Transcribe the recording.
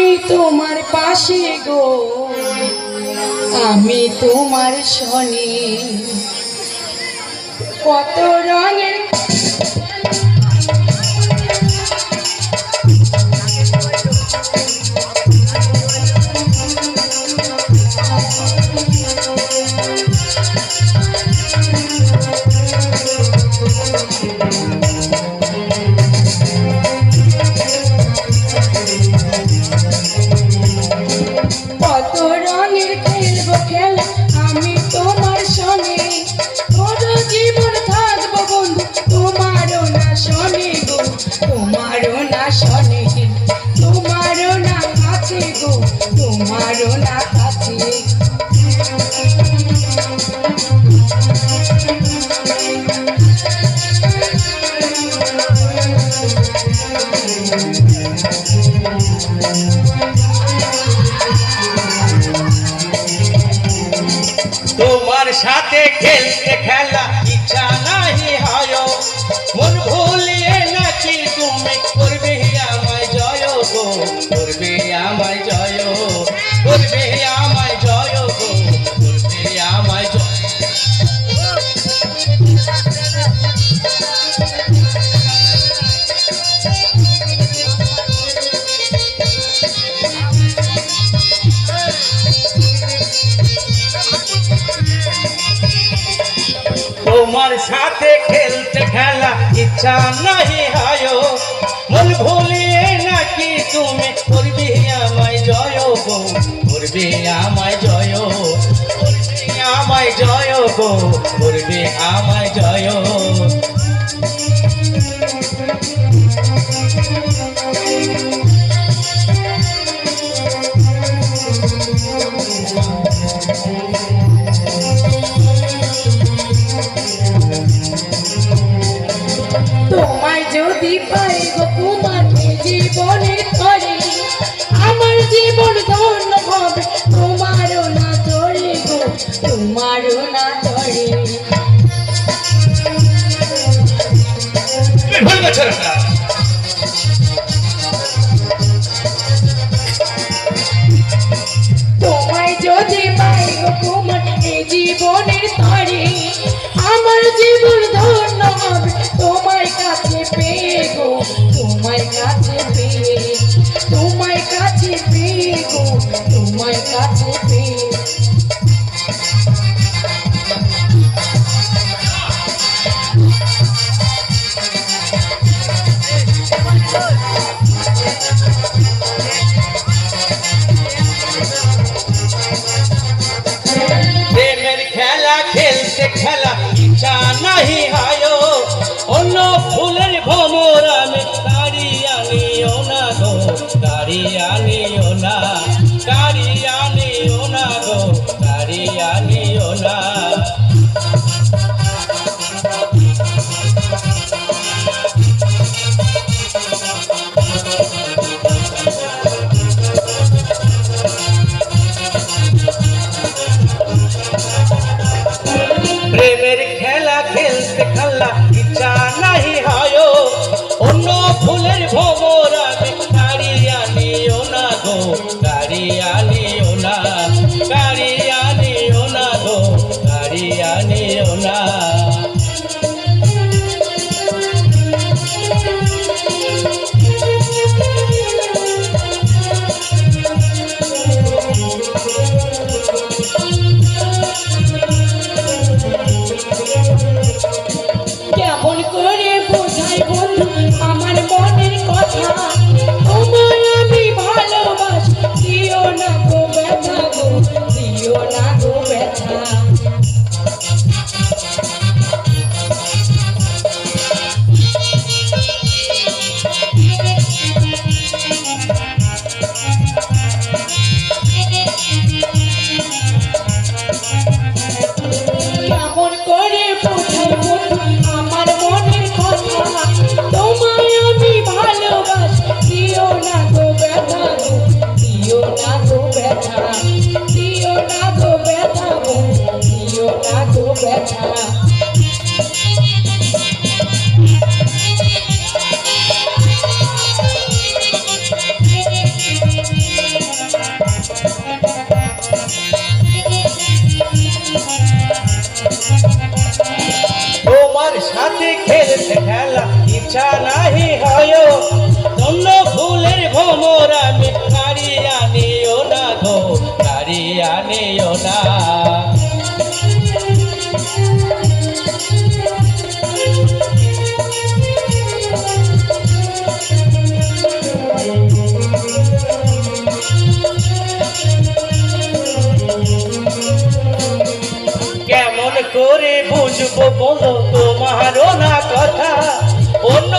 আমি তোমার পাশে গো। আমি তোমার শনি। কত রঙের তোমারও না কাছে তোমার সাথে খেলতে খেলা ইচ্ছা নাহি হয়। মন ভুল তোমার সাথে খেলতে খেলা ইচ্ছা নাই মন ভুলিয়ে নাকি তুমি করবি আমায় জয় গো। করবি আমায় জয় করবি আমায় জয় গো। করবি আমায় জয় কাছে পেয়ে তোমায় কাছে পেয়ে গো তোমায় কাছে পেয়ে Allah. আমার মনের কথা তোমায় আমি ভালোবাসি। बैठा दियो ना तो बैठा दियो ना तो बैठा করে বুঝব বলো তোমারও না কথা? অন্য